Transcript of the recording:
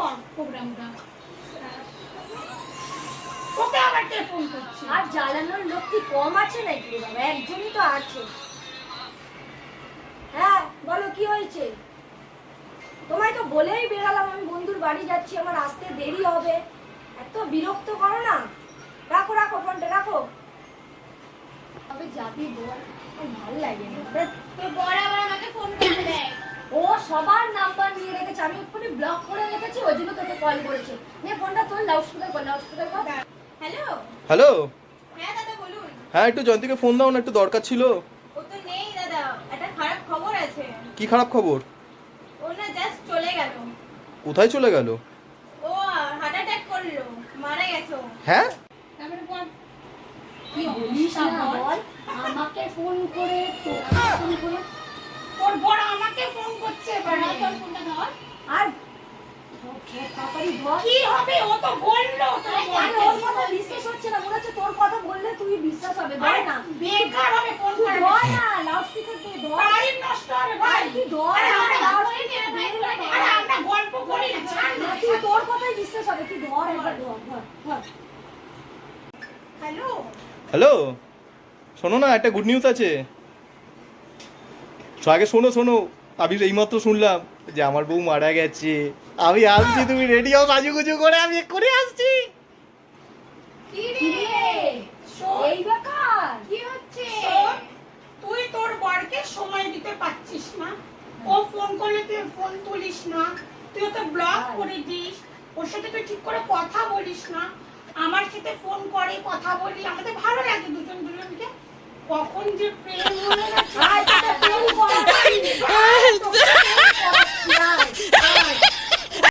কর প্রোগ্রামটা। ওকে আবার কে ফোন করছে? আর জ্বালানোর লোক কি কম আছে নাকি বাবা? একজনই তো আছে। হ্যাঁ বলো কি হয়েছে? তোমায় তো বলেই বেরালাম আমি বন্ধুর বাড়ি যাচ্ছি আমার আসতে দেরি হবে। এত বিরক্ত করো না। রাখো রাখো ফোনটা রাখো। তবে যাবি বল? ভালো লাগে না। ধ্যাৎ, বড় আবার আমাকে ফোন করে দেয় ও সবার নাম্বার নিয়ে রেখেছে। আমি এক্ষুনি ব্লক করে রেখেছি ওই জন্য তোকে কল করেছে। নে ফোনটা তোর লাউড স্পিকার কর লাউড স্পিকার কর। হ্যালো? হ্যালো? হ্যাঁ দাদা বলুন। হ্যাঁ একটু জয়ন্তীকে ফোন দাও না একটু দরকার ছিল। ও তো নেই দাদা। একটা খারাপ খবর আছে। কি খারাপ খবর? ও না জাস্ট চলে গেল। কোথায় চলে গেল? ও হার্ট অ্যাটাক করল। মারা গেছে হ্যাঁ? তারপরে বল। কি বলিস না বল। আমাকে ফোন করে তোকে ফোন করে তোর বড় আমাকে ফোন করছে এবারে তোর ফোনটা ধর আর তাড়াতাড়ি ধর কি হবে? ও তো বলল তোর কথা বিশ্বাস হচ্ছে না। মনে হচ্ছে তোর কথা বললে তুই বিশ্বাস হবে। ধর না। বেকার হবে ফোন করে ধর না লাউড স্পিকার দে ধর টাইম নষ্ট হবে ভাই। তুই ধর না লাউড গল্প করি না, স্পিকার দে আরে আমরা গল্প করি না ছাড় না। না, তুই তোর কথাই বিশ্বাস হবে। তুই ধর একবার ধর ধর ধর হ্যালো? হ্যালো? শোনো না একটা গুড নিউজ আছে। আগে শোনো শোনো। আমি এইমাত্র শুনলাম। যে আমার বউ মারা গেছে। আমি আসছি তুমি রেডি হও সাজুগুজু করে আমি এক্ষুনি আসছি। কি কি রে এই ব্যাপার। কি হচ্ছে? তুই তোর বরকে সময় দিতে পারছিস না। ও ফোন করলে তুই ফোন তুলিস না। তুই ওকে ব্লক করে দিস। ওর সাথে তুই ঠিক করে কথা বলিস না। আমার সাথে ফোন করে কথা বলি। আমাদের ভালো লাগে দুজন দুজনকে। কখন যে প্রেম হয়ে গেছে।